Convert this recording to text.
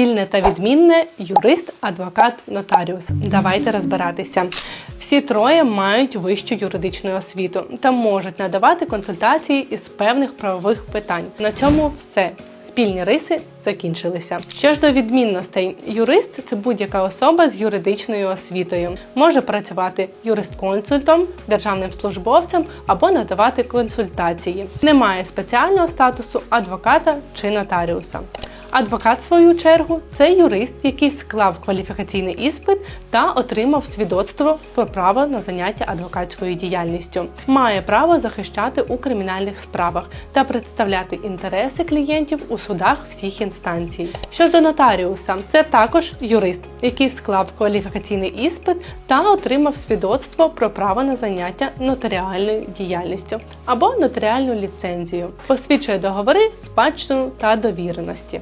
Спільне та відмінне юрист, адвокат, нотаріус. Давайте розбиратися. Всі троє мають вищу юридичну освіту та можуть надавати консультації із певних правових питань. На цьому все. Спільні риси закінчилися. Що ж до відмінностей, юрист це будь-яка особа з юридичною освітою. Може працювати юрист-консультом, державним службовцем або надавати консультації. Немає спеціального статусу адвоката чи нотаріуса. Адвокат, в свою чергу, це юрист, який склав кваліфікаційний іспит та отримав свідоцтво про право на заняття адвокатською діяльністю. Має право захищати у кримінальних справах та представляти інтереси клієнтів у судах всіх інстанцій. Що ж до нотаріуса, це також юрист, який склав кваліфікаційний іспит та отримав свідоцтво про право на заняття нотаріальною діяльністю або нотаріальну ліцензію, посвідчує договори, спадщину та довіреності.